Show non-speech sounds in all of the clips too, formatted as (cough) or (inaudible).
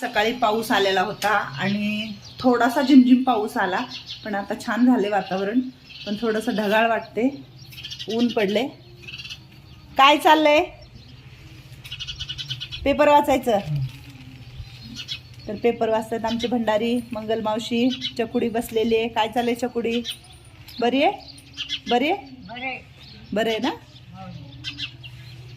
सकाळी पाऊस आलेला होता आणि थोडासा झिमझिम पाऊस आला पण आता छान झाले वातावरण. पण थोडंसं ढगाळ वाटते. ऊन पडले. काय चाललंय? पेपर वाचायचं? तर पेपर वाचतात आमची भंडारी मंगल मावशी चकुडी बसलेली आहे. काय चाललंय चकुडी? बरी आहे? बरी आहे? बरं. आहे ना?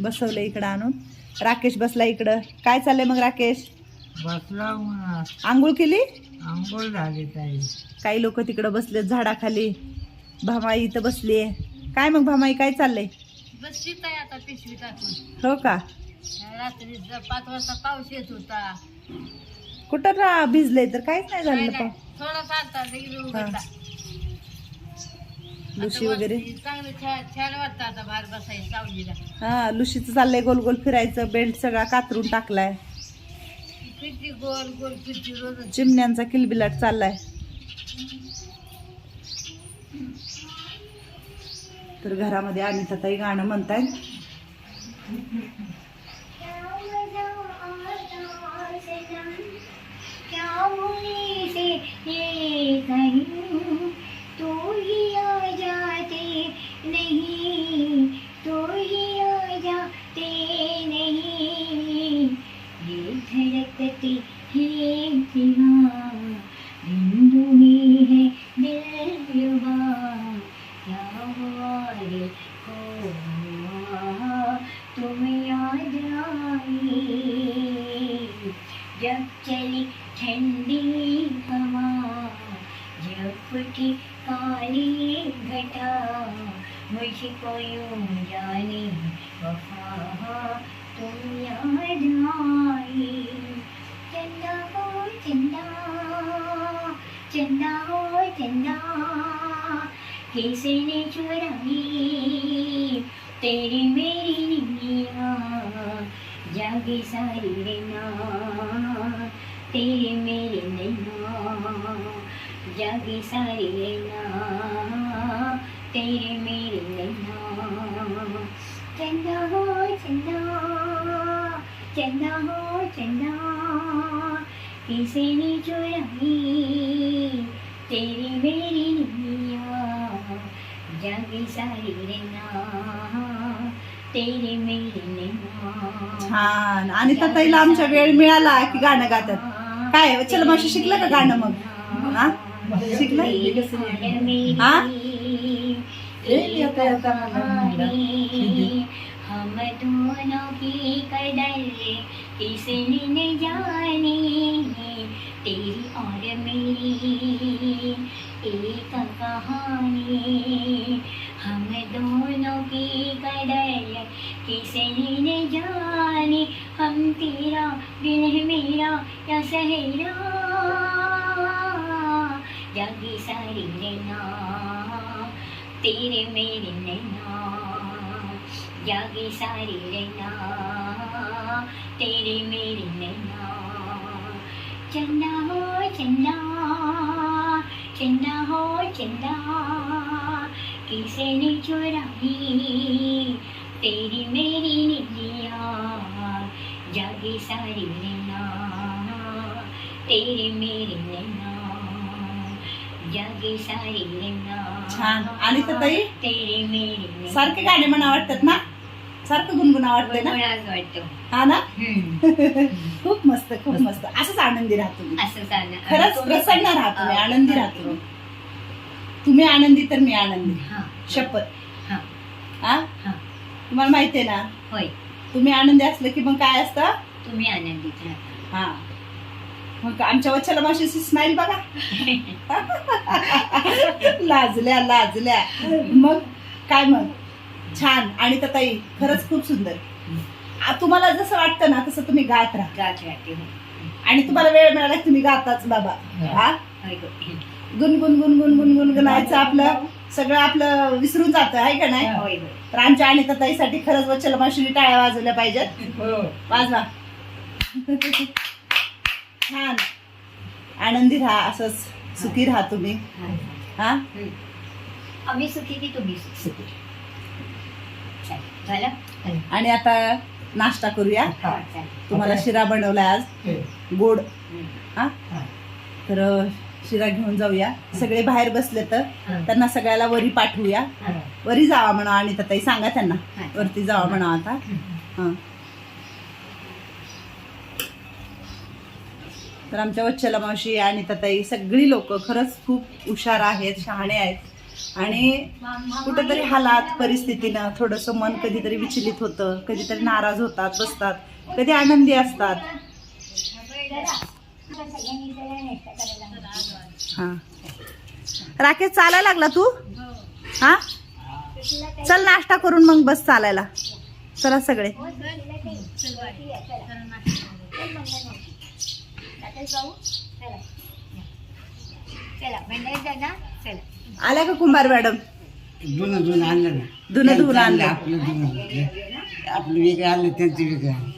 बसवलं इकडं आणून. राकेश बसला इकडं. काय चाललंय मग राकेश? बसला आंघोळ केली? आंघोळ झाली ताई. काही लोक तिकडं बसलेत झाडाखाली. भामाई इथं बसली काय मग भामाई काय चाललंय? बस आहे आता पिशवी टाकून. हो का? रात्री पाच वाजता पाऊस येत होता. कुठं रा भिजले तर काहीच नाही झालं थोडा चालता उघडला. लुशी वगैरे? वरती चांगलं छान छान वाटतं आता बाहेर बसायला सावलीला. हा लुशीचं चाललंय गोल गोल फिरायचं बेल्ट सगळा कातरून टाकलाय. किती गोल गोल किती रोज चिमण्यांचा किलबिलाट चाललाय. तर घरामध्ये आणि गाणं म्हणताय ठंडी हवा जब फुटी काली घटा मुझको यूं जाने वफा तुम याद आई चंदा हो चंदा चंदा हो चंदा किसी ने चुराई तेरी मेरी निमिया जागी सारी रहना तेरे मेरे नैना जागी सारी रहना तेरे मेरे नैना चंदा हो चंदा चंदा हो चंदा. किसी ने चुराई तेरी मेरी निमिया जागी सारी रहना तेरे मेरे नैना छान. आणि ताईला आमच्या वेळ मिळाला की गाणं गातात. काय चल मावशी शिकलं का गाणं मग? हा? शिकलं? हा? हम दोनों की कदर न सारी रहना तेरे मेरे नैना जागी सारी रहना तेरे मेरे नैना चंदा हो चंदा चंदा हो चंदा किसे ने चुराई तेरी मेरी निदिया जागी सारी रहना तेरे मेरे नैना जागी सारी रहना छान. आणि तर ताई? सारखे गाणे म्हणा वाटतात ना? सारखं गुणगुणा वाटतंय ना? हा ना. (laughs) खूप मस्त खूप मस्त. असंच आनंदी राहा तुम्ही. असं चाललं खरंच प्रसन्न राहा तुम्ही आनंदी राहा तुम्ही. आनंदी तर मी आनंदी. हा. शपथ. हा. तुम्हाला माहितीये ना? होय. तुम्ही आनंदी असलं की मग काय असतं? तुम्ही आनंदित राहा हा. मग आमच्या वच्छला मावशीची स्माईल बघा. (laughs) लाजल्या लाजल्या. मग काय मग? छान. आणि ताई खरंच खूप सुंदर. आ, तुम्हाला जसं वाटतं ना तसं तुम्ही गात राहा. हो. आणि तुम्हाला वेळ मिळाला तुम्ही गाताच बाबा. हा. होय गो. गुणगुण गुणगुण गुणगुण गुणायचं आपलं. सगळं आपलं विसरून जातं आहे का नाही? तर आमच्या आणि ताईसाठी खरंच वच्छला मावशीने टाळ्या वाजवल्या पाहिजेत. वाजवा. छान आनंदी राहा असंच सुखी राहा तुम्ही. हा. आम्ही सुखी की तुम्ही सुखी? चल, झालं? आणि आता नाश्ता करूया. तुम्हाला शिरा बनवलाय आज. गोड. हा. तर शिरा घेऊन जाऊया. सगळे बाहेर बसले तर त्यांना सगळ्याला वरी पाठवूया. वरी जावा म्हणा आणि ताई सांगा त्यांना. वरती जावा म्हणा आता. हां. तर आमच्या वच्छला मावशी आणि तताई सगळी लोक खरंच खूप हुशार आहेत शहाणे आहेत. आणि कुठेतरी हालात परिस्थितीनं थोडंसं मन कधीतरी विचलित होतं कधीतरी नाराज होतात बसतात कधी आनंदी असतात. हां. राकेश चालायला लागला तू? हा? चल नाश्ता करून मग बस चालायला. चला सगळे. चला मंडळी चला आल्या का कुंभार मॅडम? जुनं जुनं आणलं ना. धुणं धुवून आणलं. आपलं जुनं. आपलं वेगळं आणलं त्यांचं वेगळं आणलं.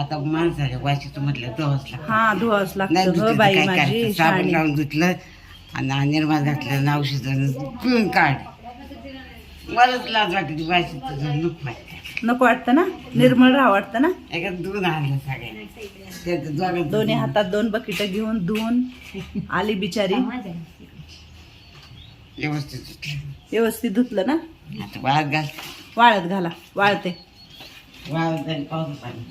आता माणसाच्या वाशीचं म्हटलं लागतं. हा धुवाच नाही लागतं धुतलं हो तर बाई काय माझी करायचं साबण शहाणी. लावून धुतलं आणि निर्माण घातलं नाव शिजलं पिऊन काढ मलाच लाज वाटली वाशीचं नको वाटतं. नको वाटतं ना? निर्मळ राहा वाटतं ना? दूध आणलं सगळ्यांना. दोन्ही हातात दोन बकेट घेऊन धुवून आली बिचारी. व्यवस्थित धुतलं. व्यवस्थित धुतलं ना? आता वाळत घाल. वाळत घाला. वाळते. वाळत घाल पाऊस पाणी.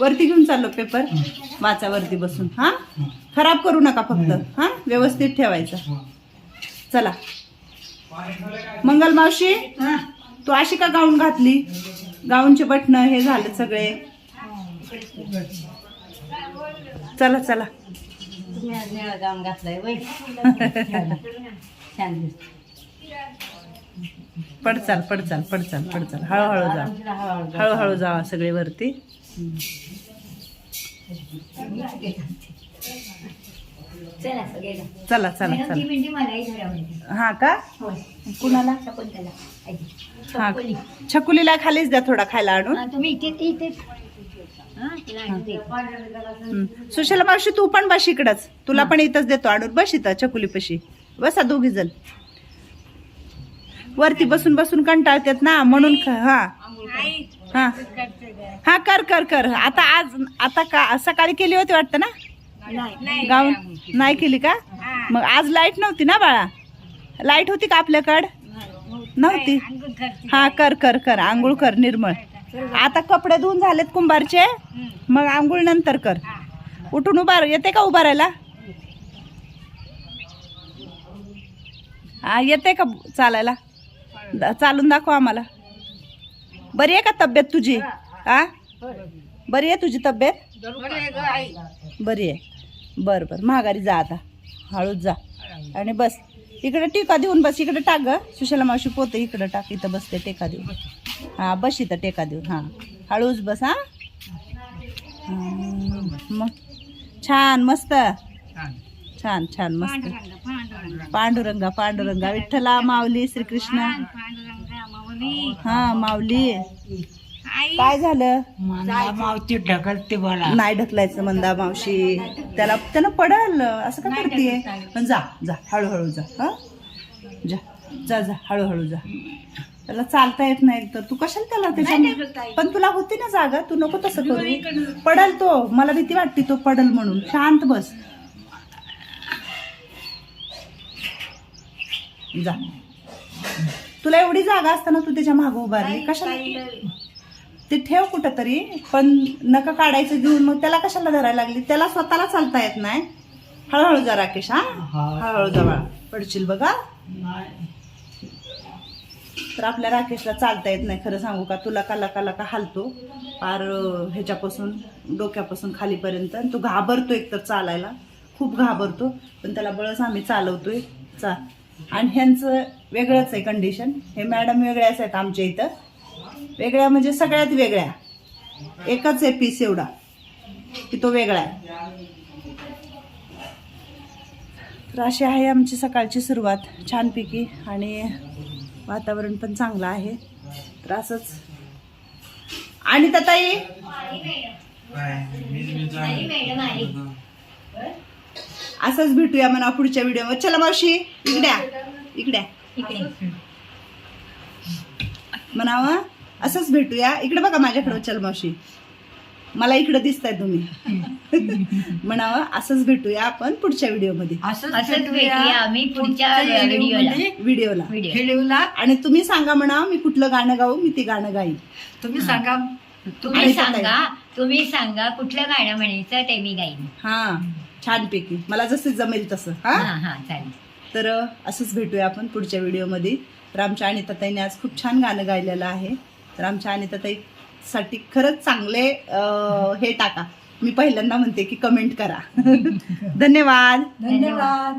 वरती घेऊन चाललो पेपर. वाचा वरती बसून. हा? खराब करू नका फक्त. हा? व्यवस्थित ठेवायचं. चला. मंगल मावशी तू अशी का गाऊन घातली? गाऊनचे बटन हे झालं सगळे. चला चला. जाऊन घातलंय पडचाल पडचाल पडचाल पडचाल हळूहळू जा हळूहळू जा. हळूहळू जावा सगळे वरती. चला चला चला ती चला. भेंडी मलाही घरामध्ये हा का? होय. कुणाला? शकुंतला. आजी. हा. शकुली. छकुलीला खालीच द्या थोडा खायला आणून. हा, तुम्ही इथे इथेच हा तिला आणून दे. हं. सुशला मावशी तू पण बस इकडंच. तुला पण इथंच देतो आणून. बस इथं चकुली पशी बसा दोघी जण. वरती बसून बसून कंटाळतात ना म्हणून ख- हा. हा. हा कर कर कर. आता आज आता का सकाळी केली होती वाटतं ना? गाऊन नाही केली का? मग आज लाइट नव्हती ना बाळा? लाइट होती का आपल्याकड? नव्हती. हा कर कर कर आंघोळ कर निर्मळ. आता कपडे धुवून झालेत कुंभारचे. मग आंघोळ नंतर कर. उठून उभा येते का उभा राहायला? हा येते का चालायला? चालून दाखव आम्हाला. बरी आहे का तब्येत तुझी? हा? बरी आहे तुझी तब्येत? बरी आहे. बरं बरं. महागारी जा आता. हळूच जा. आणि बस. इकडे टिका देऊन बस. इकडे टाक ग. सुशाला मावशी पोते. इकडे टाक. इथं बसते टेका देऊन. हां बस इथं टेका देऊन. हां. हळूच बस हां. हं, मग. छान मस्त. छान छान मस्त. पांडुरंगा पांडुरंगा. विठ्ठला माऊली श्रीकृष्ण. हा माऊली. काय झालं? मावती ढकलते मला. नाही ढकलायचं मंदा मावशी. त्याला त्यानं पडल असं का करते पण जा जा हळूहळू जा. हा? जा जा जा हळूहळू जा. त्याला चालता येत नाही तर तू कशाला त्याला त्याच्या पण तुला होती ना जागा? तू नको तसं करू. पडल तो. मला भीती वाटते तो पडल म्हणून. शांत बस. जा. तुला एवढी जागा असताना तू त्याच्या मागं उभारली कशाला ते ठेव कुठं तरी पण नका काढायचं घेऊन. मग त्याला कशाला धरायला लागली? त्याला स्वतःला चालता येत नाही. हळूहळू जा राकेश हा? हळूहळू जा बाळा पडशील बघा. तर आपल्या राकेशला चालता येत नाही. खरं सांगू का? तुला काला काला का हालतो? पार अं, ह्याच्यापासून डोक्यापासून खालीपर्यंत. आणि तो घाबरतो एकतर चालायला. खूप घाबरतो. पण त्याला बळच आम्ही चालवतोय. चा. आणि ह्यांचं वेगळंच आहे कंडिशन हे मॅडम वेगळ्याच आहेत आमच्या इथं. वेगळ्या म्हणजे सगळ्यात वेगळ्या. एकच आहे पीस एवढा की तो वेगळा आहे. तर अशी आहे आमची सकाळची सुरुवात छानपैकी आणि वातावरण पण चांगलं आहे. तर असंच. आणि ताई मॅडम आली असंच भेटूया म्हणा पुढच्या व्हिडिओमध्ये चला मावशी इकड्या इकड्या इकडे. म्हणावं? असंच भेटूया. इकडे बघा माझ्याकडे चल मावशी. मला इकडे दिसताय तुम्ही. (laughs) म्हणावं असंच भेटूया आपण पुढच्या व्हिडिओमध्ये. असंच भेटूया आम्ही पुढच्या व्हिडिओला. व्हिडिओला. व्हिडिओ. व्हिडिओला आणि तुम्ही सांगा म्हणा मी कुठलं गाणं गाऊ मी ते गाणं गाईन. तुम्ही सांगा. तुम्ही आणि सांगा. तुम्ही सांगा कुठलं गाणं म्हणायचं ते मी गाईन. हा. छानपैकी. मला जसं जमेल तसं. हा? चालेल. तर असंच भेटूया आपण पुढच्या व्हिडिओमध्ये. तर आमच्या अनिताताईने आज खूप छान गाणं गायलेलं आहे. तर आमच्या अनिताताईसाठी खरंच चांगले हे टाका. मी पहिल्यांदा म्हणते की कमेंट करा. (laughs) धन्यवाद. धन्यवाद.